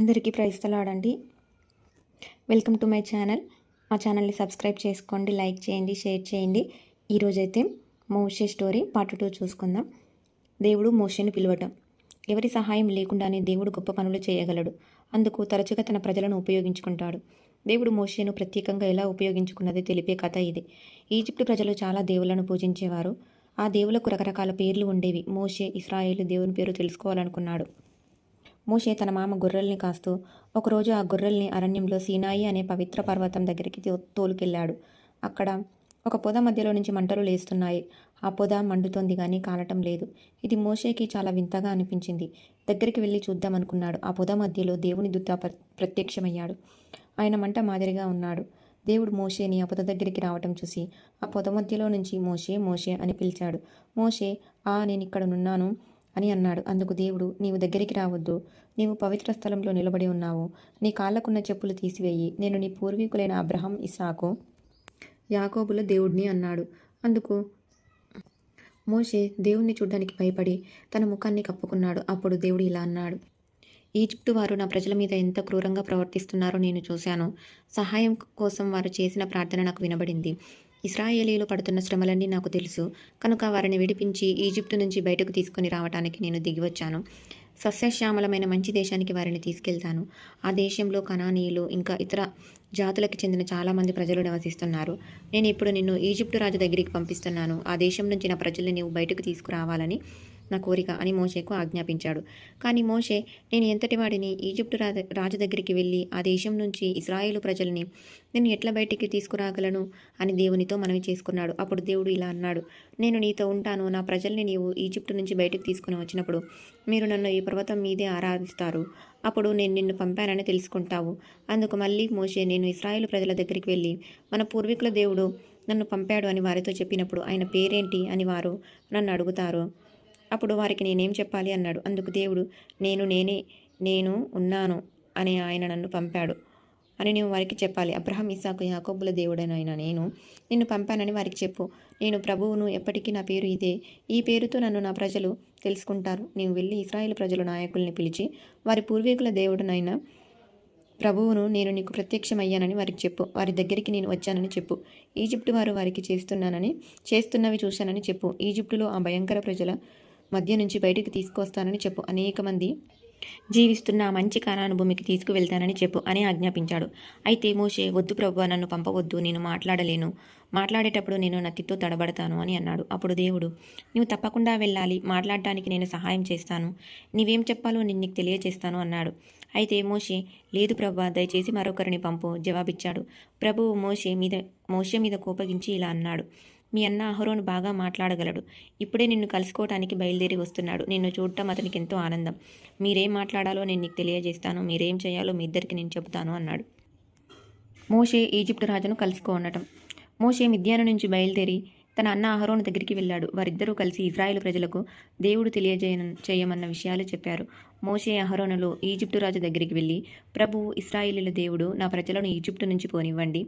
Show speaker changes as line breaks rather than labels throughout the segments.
అందరికీ ప్రైస్తలాడండి welcome to my channel. మా ఛానల్ని సబ్స్క్రైబ్ చేసుకోండి లైక్ చేయండి షేర్ చేయండి. ఈరోజైతే మోషే స్టోరీ పార్ట్ టూ చూసుకుందాం. దేవుడు మోషేను పిలవటం. ఎవరి సహాయం లేకుండానే దేవుడు గొప్ప పనులు చేయగలడు. అందుకు తరచుగా తన ప్రజలను ఉపయోగించుకుంటాడు. దేవుడు మోషేను ప్రత్యేకంగా ఎలా ఉపయోగించుకున్నది తెలిపే కథ ఇది. ఈజిప్టు ప్రజలు చాలా దేవులను పూజించేవారు. ఆ దేవులకు రకరకాల పేర్లు ఉండేవి. మోషే ఇస్రాయేల్ దేవుని పేరు తెలుసుకోవాలనుకున్నాడు. మోషే తన మామ గొర్రెల్ని కాస్తూ ఒకరోజు ఆ గొర్రెల్ని అరణ్యంలో సీనాయి అనే పవిత్ర పర్వతం దగ్గరికి తో- తోలుకెళ్ళాడు. అక్కడ ఒక పొద మధ్యలో నుంచి మంటలు లేస్తున్నాయి. ఆ పొద మండుతోంది కానీ కాలటం లేదు. ఇది మోషేకి చాలా వింతగా అనిపించింది. దగ్గరికి వెళ్ళి చూద్దాం అనుకున్నాడు. ఆ పొద మధ్యలో దేవుని దుత్త ప్రత్యక్షమయ్యాడు. ఆయన మంట మాదిరిగా ఉన్నాడు. దేవుడు మోషేని ఆ పొద దగ్గరికి రావటం చూసి ఆ పొద మధ్యలో నుంచి మోషే మోషే అని పిలిచాడు. మోషే ఆ నేను ఇక్కడ నున్నాను. అని అన్నాడు. అందుకు దేవుడు నీవు దగ్గరికి రావద్దు. నీవు పవిత్ర స్థలంలో నిలబడి ఉన్నావు. నీ కాళ్ళకున్న చెప్పులు తీసివేయి. నేను నీ పూర్వీకులైన అబ్రహం ఇసాకు యాకోబుల దేవుడిని అన్నాడు. అందుకు మోషే దేవుణ్ణి చూడ్డానికి భయపడి తన ముఖాన్ని కప్పుకున్నాడు. అప్పుడు దేవుడు ఇలా అన్నాడు. ఈజిప్టు వారు నా ప్రజల మీద ఎంత క్రూరంగా ప్రవర్తిస్తున్నారో నేను చూశాను. సహాయం కోసం వారు చేసిన ప్రార్థన నాకు వినబడింది. ఇస్రాయేలీలు పడుతున్న శ్రమలన్నీ నాకు తెలుసు. కనుక వారిని విడిపించి ఈజిప్టు నుంచి బయటకు తీసుకొని రావడానికి నేను దిగివచ్చాను. సస్యశ్యామలమైన మంచి దేశానికి వారిని తీసుకెళ్తాను. ఆ దేశంలో కనానీయులు ఇంకా ఇతర జాతులకు చెందిన చాలామంది ప్రజలు నివసిస్తున్నారు. నేను ఇప్పుడు నిన్ను ఈజిప్టు రాజు దగ్గరికి పంపిస్తున్నాను. ఆ దేశం నుంచి నా ప్రజల్ని నీవు బయటకు తీసుకురావాలని నా కోరిక అని మోషేకు ఆజ్ఞాపించాడు. కానీ మోషే నేను ఎంతటి వాడిని? ఈజిప్టు రాజ రాజు దగ్గరికి వెళ్ళి ఆ దేశం నుంచి ఇస్రాయేలు ప్రజల్ని నేను ఎట్లా బయటికి తీసుకురాగలను? అని దేవునితో మనవి చేసుకున్నాడు. అప్పుడు దేవుడు ఇలా అన్నాడు నేను నీతో ఉంటాను. నా ప్రజల్ని నీవు ఈజిప్టు నుంచి బయటకు తీసుకుని వచ్చినప్పుడు మీరు నన్ను ఈ పర్వతం మీదే ఆరాధిస్తారు. అప్పుడు నేను నిన్ను పంపానని తెలుసుకుంటావు. అందుకు మళ్ళీ మోషే నేను ఇస్రాయేల్ ప్రజల దగ్గరికి వెళ్ళి మన పూర్వీకుల దేవుడు నన్ను పంపాడు అని వారితో చెప్పినప్పుడు ఆయన పేరేంటి అని వారు నన్ను అడుగుతారు. అప్పుడు వారికి నేనేం చెప్పాలి? అన్నాడు. అందుకు దేవుడు నేను నేనే నేను ఉన్నాను అని ఆయన నన్ను పంపాడు అని నేను వారికి చెప్పాలి. అబ్రహం ఇసాకు యాకోబుల దేవుడనైనా నేను నిన్ను పంపానని వారికి చెప్పు. నేను ప్రభువును ఎప్పటికీ నా పేరు ఇదే. ఈ పేరుతో నన్ను నా ప్రజలు తెలుసుకుంటారు. నీవు వెళ్ళి ఇస్రాయేల్ ప్రజల నాయకుల్ని పిలిచి వారి పూర్వీకుల దేవుడునైనా ప్రభువును నేను నీకు ప్రత్యక్షమయ్యానని వారికి చెప్పు. వారి దగ్గరికి నేను వచ్చానని చెప్పు. ఈజిప్టు వారు వారికి చేస్తున్నానని చేస్తున్నవి చూశానని చెప్పు. ఈజిప్టులో ఆ భయంకర ప్రజల మధ్య నుంచి బయటికి తీసుకొస్తానని చెప్పు. అనేక మంది జీవిస్తున్న మంచి కానాను భూమికి తీసుకువెళ్తానని చెప్పు అని ఆజ్ఞాపించాడు. అయితే మోషే వద్దు ప్రభు నన్ను పంపవద్దు నేను మాట్లాడలేను. మాట్లాడేటప్పుడు నేను నత్తితో తడబడతాను అని అన్నాడు. అప్పుడు దేవుడు నువ్వు తప్పకుండా వెళ్ళాలి మాట్లాడటానికి నేను సహాయం చేస్తాను. నీవేం చెప్పాలో నేను నీకు తెలియజేస్తాను అన్నాడు. అయితే మోషే లేదు ప్రభా దయచేసి మరొకరిని పంపు జవాబిచ్చాడు. ప్రభువు మోషే మీద మోషే మీద కోపగించి ఇలా అన్నాడు. మీ అన్న అహరోను బాగా మాట్లాడగలడు. ఇప్పుడే నిన్ను కలుసుకోవటానికి బయలుదేరి వస్తున్నాడు. నిన్ను చూడటం అతనికి ఎంతో ఆనందం. మీరేం మాట్లాడాలో నేను నీకు తెలియజేస్తాను. మీరేం చేయాలో మీ ఇద్దరికి నేను చెబుతాను అన్నాడు. మోషే ఈజిప్టు రాజును కలుసుకో ఉండటం మోషే మిద్యాను నుంచి బయలుదేరి తన అన్న అహరోను దగ్గరికి వెళ్ళాడు. వారిద్దరూ కలిసి ఇజ్రాయెల్ ప్రజలకు దేవుడు తెలియజేయ చేయమన్న విషయాలు చెప్పారు. మోషే అహరోనులు ఈజిప్టు రాజు దగ్గరికి వెళ్ళి ప్రభువు ఇస్రాయిలీల దేవుడు నా ప్రజలను ఈజిప్టు నుంచి పోనివ్వండి.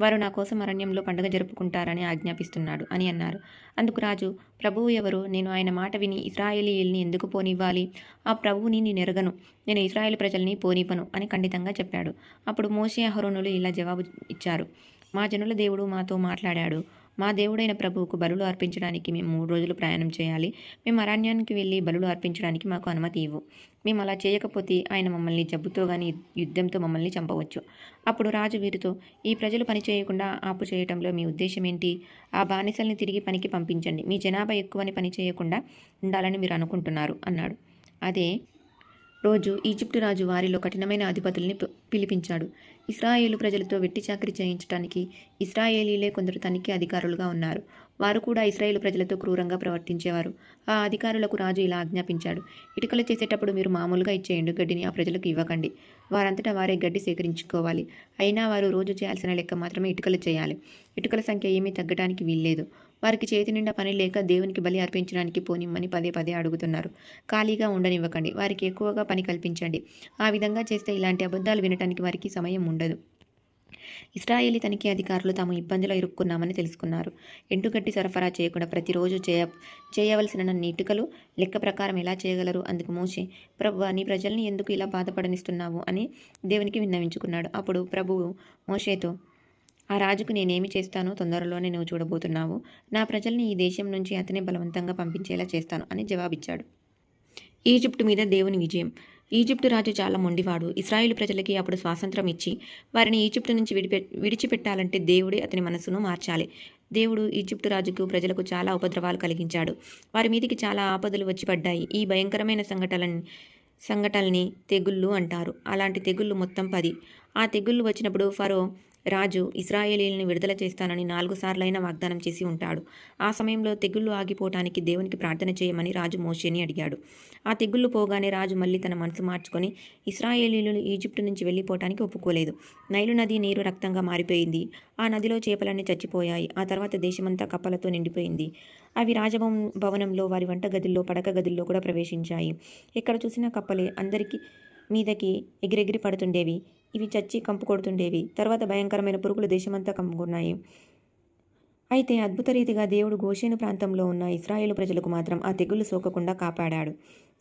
వారు నా కోసం అరణ్యంలో పండుగ జరుపుకుంటారని ఆజ్ఞాపిస్తున్నాడు అని అన్నారు. అందుకు రాజు ప్రభువు ఎవరు? నేను ఆయన మాట విని ఇస్రాయేలీయుల్ని ఎందుకు పోనివ్వాలి? ఆ ప్రభువుని నేను ఎరగను. నేను ఇస్రాయేల్ ప్రజల్ని పోనివ్వను అని ఖండితంగా చెప్పాడు. అప్పుడు మోషే అహరోనులు ఇలా జవాబు ఇచ్చారు. మా జనుల దేవుడు మాతో మాట్లాడాడు. మా దేవుడైన ప్రభువుకు బలులు అర్పించడానికి మేము మూడు రోజులు ప్రయాణం చేయాలి. మేము అరణ్యానికి వెళ్ళి బలులు అర్పించడానికి మాకు అనుమతి ఇవ్వు. మేము అలా చేయకపోతే ఆయన మమ్మల్ని జబ్బుతో కానీ యుద్ధంతో మమ్మల్ని చంపవచ్చు. అప్పుడు రాజు వీరితో ఈ ప్రజలు పని చేయకుండా ఆపు చేయటంలో మీ ఉద్దేశం ఏంటి ఆ బానిసల్ని తిరిగి పనికి పంపించండి. మీ జనాభా ఎక్కువని పని చేయకుండా ఉండాలని మీరు అనుకుంటున్నారు అన్నాడు. అదే రోజు ఈజిప్టు రాజు వారిలో కఠినమైన అధిపతుల్ని పి- పిలిపించాడు. ఇస్రాయేలు ప్రజలతో వెట్టి చాకరీ చేయించడానికి ఇస్రాయేలీలే కొందరు తనిఖీ అధికారులుగా ఉన్నారు. వారు కూడా ఇస్రాయేలు ప్రజలతో క్రూరంగా ప్రవర్తించేవారు. ఆ అధికారులకు రాజు ఇలా ఆజ్ఞాపించాడు. ఇటుకలు చేసేటప్పుడు మీరు మామూలుగా ఇచ్చే ఎండుగడ్డిని ఆ ప్రజలకు ఇవ్వకండి. వారంతటా వారే గడ్డి సేకరించుకోవాలి. అయినా వారు రోజు చేయాల్సిన లెక్క మాత్రమే ఇటుకలు చేయాలి. ఇటుకల సంఖ్య ఏమీ తగ్గడానికి వీల్లేదు. వారికి చేతి నిండా పని లేక దేవునికి బలి అర్పించడానికి పోనిమ్మని పదే పదే అడుగుతున్నారు. ఖాళీగా ఉండనివ్వకండి. వారికి ఎక్కువగా పని కల్పించండి. ఆ విధంగా చేస్తే ఇలాంటి అబద్ధాలు వినటానికి వారికి సమయం ఉండదు. ఇస్రాయేలీ తనిఖీ అధికారులు తాము ఇబ్బందిలో ఇరుక్కున్నామని తెలుసుకున్నారు. ఎండుగడ్డి సరఫరా చేయకుండా ప్రతిరోజు చేయ చేయవలసిన నీటికలు లెక్క ప్రకారం ఎలా చేయగలరు? అందుకు మోషే ప్రభు నీ ప్రజల్ని ఎందుకు ఇలా బాధపడనిస్తున్నావు? అని దేవునికి విన్నవించుకున్నాడు. అప్పుడు ప్రభువు మోషేతో ఆ రాజుకు నేనేమి చేస్తానో తొందరలోనే నువ్వు చూడబోతున్నావు. నా ప్రజల్ని ఈ దేశం నుంచి అతనే బలవంతంగా పంపించేలా చేస్తాను అని జవాబిచ్చాడు. ఈజిప్టు మీద దేవుని విజయం. ఈజిప్టు రాజు చాలా మొండివాడు. ఇస్రాయేల్ ప్రజలకి అప్పుడు స్వాతంత్రం ఇచ్చి వారిని ఈజిప్టు నుంచి విడిపె విడిచిపెట్టాలంటే దేవుడే అతని మనసును మార్చాలి. దేవుడు ఈజిప్టు రాజుకు ప్రజలకు చాలా ఉపద్రవాలు కలిగించాడు. వారి మీదికి చాలా ఆపదలు వచ్చి పడ్డాయి. ఈ భయంకరమైన సంఘటనలని సంఘటనల్ని తెగుళ్ళు అంటారు. అలాంటి తెగుళ్ళు మొత్తం పది. ఆ తెగుళ్ళు వచ్చినప్పుడు ఫరో రాజు ఇస్రాయేలీలను విడుదల చేస్తానని నాలుగు సార్లైనా వాగ్దానం చేసి ఉంటాడు. ఆ సమయంలో తెగుళ్ళు ఆగిపోవటానికి దేవునికి ప్రార్థన చేయమని రాజు మోషేని అడిగాడు. ఆ తెగుళ్ళు పోగానే రాజు మళ్ళీ తన మనసు మార్చుకొని ఇస్రాయేలీలు ఈజిప్టు నుంచి వెళ్ళిపోవటానికి ఒప్పుకోలేదు. నైలు నది నీరు రక్తంగా మారిపోయింది. ఆ నదిలో చేపలన్నీ చచ్చిపోయాయి. ఆ తర్వాత దేశమంతా కప్పలతో నిండిపోయింది. అవి రాజభవన్ భవనంలో వారి వంట గదుల్లో పడక గదుల్లో కూడా ప్రవేశించాయి. ఎక్కడ చూసినా కప్పలే. అందరికీ మీదకి ఎగిరెగిరి పడుతుండేవి. ఇవి చచ్చి కంపు కొడుతుండేవి. తర్వాత భయంకరమైన పురుగులు దేశమంతా కమ్ముకున్నాయి. అయితే అద్భుత రీతిగా దేవుడు గోషేను ప్రాంతంలో ఉన్న ఇస్రాయేలు ప్రజలకు మాత్రం ఆ తెగులు సోకకుండా కాపాడాడు.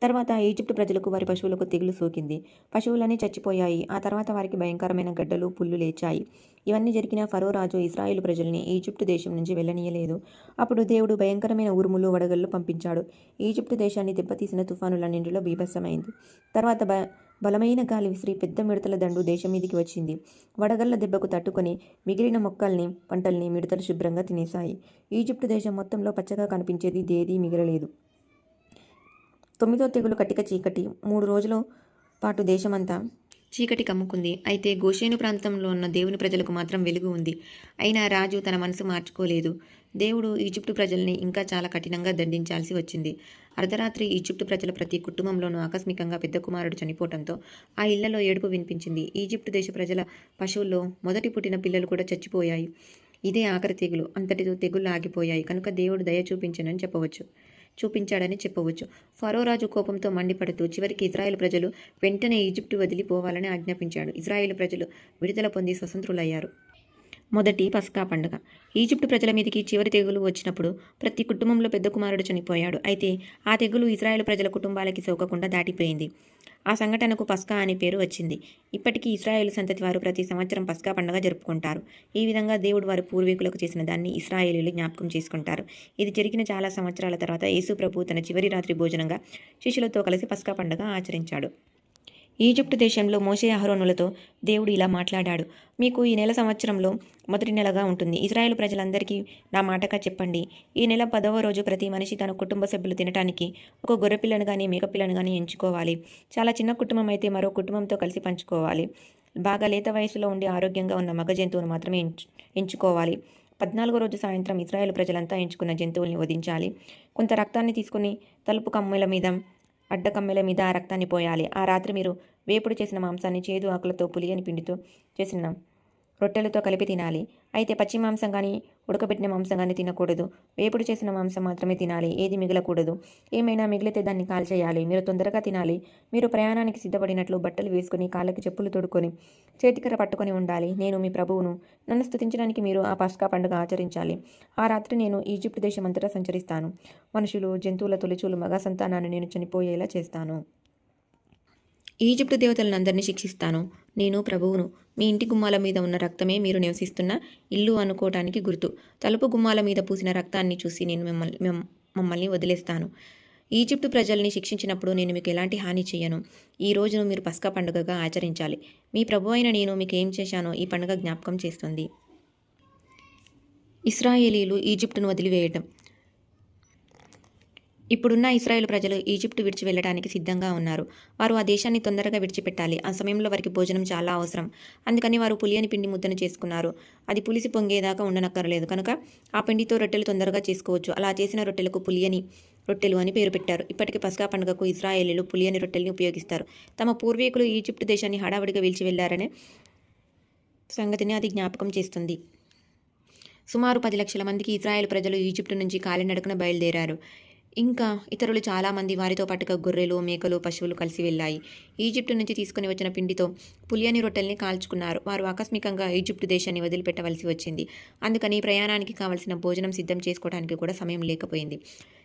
తర్వాత ఈజిప్టు ప్రజలకు వారి పశువులకు తెగులు సోకింది. పశువులన్నీ చచ్చిపోయాయి. ఆ తర్వాత వారికి భయంకరమైన గడ్డలు పుల్లు లేచాయి. ఇవన్నీ జరిగిన ఫరో రాజు ఇస్రాయేలు ప్రజల్ని ఈజిప్టు దేశం నుంచి వెళ్ళనీయలేదు. అప్పుడు దేవుడు భయంకరమైన ఉరుములు వడగళ్ళు పంపించాడు. ఈజిప్టు దేశాన్ని దెబ్బతీసిన తుఫానులన్నింటిలో బీభత్సమైంది. తర్వాత బ బలమైన గాలి విసిరి పెద్ద మిడతల దండు దేశం మీదికి వచ్చింది. వడగళ్ళ దెబ్బకు తట్టుకొని మిగిలిన మొక్కల్ని పంటల్ని మిడతలు శుభ్రంగా తినేశాయి. ఈజిప్టు దేశం మొత్తంలో పచ్చగా కనిపించేది దేదీ మిగలలేదు. తొమ్మిదో తెగులు కటిక చీకటి. మూడు రోజుల పాటు దేశమంతా చీకటి కమ్ముకుంది. అయితే గోషేను ప్రాంతంలో ఉన్న దేవుని ప్రజలకు మాత్రం వెలుగు ఉంది. అయినా రాజు తన మనసు మార్చుకోలేదు. దేవుడు ఈజిప్టు ప్రజల్ని ఇంకా చాలా కఠినంగా దండించాల్సి వచ్చింది. అర్ధరాత్రి ఈజిప్టు ప్రజల ప్రతి కుటుంబంలోనూ ఆకస్మికంగా పెద్ద కుమారుడు చనిపోవడంతో ఆ ఇళ్ళలో ఏడుపు వినిపించింది. ఈజిప్టు దేశ ప్రజల పశువుల్లో మొదటి పుట్టిన పిల్లలు కూడా చచ్చిపోయాయి. ఇదే ఆఖరి తెగులు. అంతటితో తెగుళ్ళు ఆగిపోయాయి. కనుక దేవుడు దయ చూపించనని చెప్పవచ్చు. చూపించాడని చెప్పవచ్చు. ఫరో రాజు కోపంతో మండిపడుతూ చివరికి ఇజ్రాయెల్ ప్రజలు వెంటనే ఈజిప్టు వదిలిపోవాలని ఆజ్ఞాపించాడు. ఇజ్రాయెల్ ప్రజలు విడుదల పొంది స్వతంత్రులయ్యారు. మొదటి పస్కా పండుగ. ఈజిప్టు ప్రజల మీదకి చివరి తెగులు వచ్చినప్పుడు ప్రతి కుటుంబంలో పెద్ద కుమారుడు చనిపోయాడు. అయితే ఆ తెగులు ఇజ్రాయెల్ ప్రజల కుటుంబాలకి సోకకుండా దాటిపోయింది. ఆ సంఘటనకు పస్కా అనే పేరు వచ్చింది. ఇప్పటికీ ఇస్రాయేల్ సంతతి వారు ప్రతి సంవత్సరం పస్కా పండుగ జరుపుకుంటారు. ఈ విధంగా దేవుడు వారి పూర్వీకులకు చేసిన దాన్ని ఇస్రాయేలీలు జ్ఞాపకం చేసుకుంటారు. ఇది జరిగిన చాలా సంవత్సరాల తర్వాత యేసు ప్రభు తన చివరి రాత్రి భోజనంగా శిష్యులతో కలిసి పస్కా పండుగ ఆచరించాడు. ఈజిప్టు దేశంలో మోసే అహరోనులతో దేవుడు ఇలా మాట్లాడాడు. మీకు ఈ నెల సంవత్సరంలో మొదటి నెలగా ఉంటుంది. ఇజ్రాయెల్ ప్రజలందరికీ నా మాటగా చెప్పండి. ఈ నెల పదవ రోజు ప్రతి మనిషి తన కుటుంబ సభ్యులు తినటానికి ఒక గొర్రెపిల్లను కానీ మేకపిల్లను కానీ ఎంచుకోవాలి. చాలా చిన్న కుటుంబం అయితే మరో కుటుంబంతో కలిసి పంచుకోవాలి. బాగా లేత వయసులో ఉండి ఆరోగ్యంగా ఉన్న మగ జంతువును మాత్రమే ఎంచు ఎంచుకోవాలి. పద్నాలుగో రోజు సాయంత్రం ఇజ్రాయెల్ ప్రజలంతా ఎంచుకున్న జంతువుల్ని వధించాలి. కొంత రక్తాన్ని తీసుకుని తలుపు కమ్మెల మీద అడ్డ కమ్మెల మీద ఆ రక్తాన్ని పోయాలి. ఆ రాత్రి మీరు వేపుడు చేసిన మాంసాన్ని చేదు ఆకులతో పులియని పిండితో చేసిన రొట్టెలతో కలిపి తినాలి. అయితే పచ్చి మాంసం కానీ ఉడకబెట్టిన మాంసం కానీ తినకూడదు. వేపుడు చేసిన మాంసం మాత్రమే తినాలి. ఏది మిగలకూడదు. ఏమైనా మిగిలితే దాన్ని కాల్చేయాలి. మీరు తొందరగా తినాలి. మీరు ప్రయాణానికి సిద్ధపడినట్లు బట్టలు వేసుకుని కాళ్ళకి చెప్పులు తొడుకొని చేతికర పట్టుకొని ఉండాలి. నేను మీ ప్రభువును. నన్ను స్థుతించడానికి మీరు ఆ పస్కా పండుగ ఆచరించాలి. ఆ రాత్రి నేను ఈజిప్ట్ దేశమంతటా సంచరిస్తాను. మనుషులు జంతువుల తొలిచూలు మగ సంతానాన్ని నేను చనిపోయేలా చేస్తాను. ఈజిప్టు దేవతలను శిక్షిస్తాను. నేను ప్రభువును. మీ ఇంటి గుమ్మాల మీద ఉన్న రక్తమే మీరు నివసిస్తున్న ఇల్లు అనుకోవటానికి గుర్తు. తలుపు గుమ్మాల మీద పూసిన రక్తాన్ని చూసి నేను మిమ్మల్ని మమ్మల్ని వదిలేస్తాను. ఈజిప్టు ప్రజల్ని శిక్షించినప్పుడు నేను మీకు ఎలాంటి హాని చేయను ఈ రోజును మీరు పస్కా పండుగగా ఆచరించాలి. మీ ప్రభు అయిన నేను మీకు ఏం చేశానో ఈ పండుగ జ్ఞాపకం చేస్తుంది. ఇస్రాయేలీలు ఈజిప్టును వదిలివేయటం. ఇప్పుడున్న ఇస్రాయేల్ ప్రజలు ఈజిప్టు విడిచి వెళ్ళడానికి సిద్ధంగా ఉన్నారు. వారు ఆ దేశాన్ని తొందరగా విడిచిపెట్టాలి. ఆ సమయంలో వారికి భోజనం చాలా అవసరం. అందుకని వారు పులియని పిండి ముద్దను చేసుకున్నారు. అది పులిసి పొంగేదాకా ఉండనక్కర్లేదు. కనుక ఆ పిండితో రొట్టెలు తొందరగా చేసుకోవచ్చు. అలా చేసిన రొట్టెలకు పులియని రొట్టెలు అని పేరు పెట్టారు. ఇప్పటికీ పస్కా పండుగకు ఇస్రాయేలీలు పులియని రొట్టెల్ని ఉపయోగిస్తారు. తమ పూర్వీకులు ఈజిప్టు దేశాన్ని హడావిడిగా విడిచి వెళ్ళారనే సంగతిని అది జ్ఞాపకం చేస్తుంది. సుమారు పది లక్షల మందికి ఇజ్రాయెల్ ప్రజలు ఈజిప్టు నుంచి కాలినడకన బయలుదేరారు. ఇంకా ఇతరులు చాలామంది వారితో పాటుగా గొర్రెలు మేకలు పశువులు కలిసి వెళ్ళాయి. ఈజిప్టు నుంచి తీసుకుని వచ్చిన పిండితో పులియని రొట్టెల్ని కాల్చుకున్నారు. వారు ఆకస్మికంగా ఈజిప్టు దేశాన్ని వదిలిపెట్టవలసి వచ్చింది. అందుకని ప్రయాణానికి కావలసిన భోజనం సిద్ధం చేసుకోవడానికి కూడా సమయం లేకపోయింది.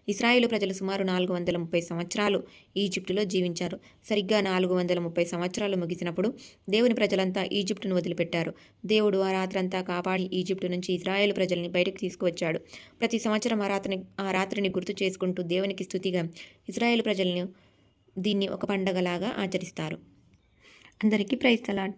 ఇస్రాయేలు ప్రజలు సుమారు నాలుగు వందల ముప్పై సంవత్సరాలు ఈజిప్టులో జీవించారు. సరిగ్గా నాలుగు వందల ముప్పై సంవత్సరాలు ముగిసినప్పుడు దేవుని ప్రజలంతా ఈజిప్టును వదిలిపెట్టారు. దేవుడు ఆ రాత్రంతా కాపాడి ఈజిప్టు నుంచి ఇస్రాయేల్ ప్రజల్ని బయటకు తీసుకువచ్చాడు. ప్రతి సంవత్సరం ఆ రాత్రిని ఆ రాత్రిని గుర్తు చేసుకుంటూ దేవునికి స్థుతిగా ఇస్రాయేల్ ప్రజలను దీన్ని ఒక పండగలాగా ఆచరిస్తారు. అందరికీ ప్రైస్తలాడ్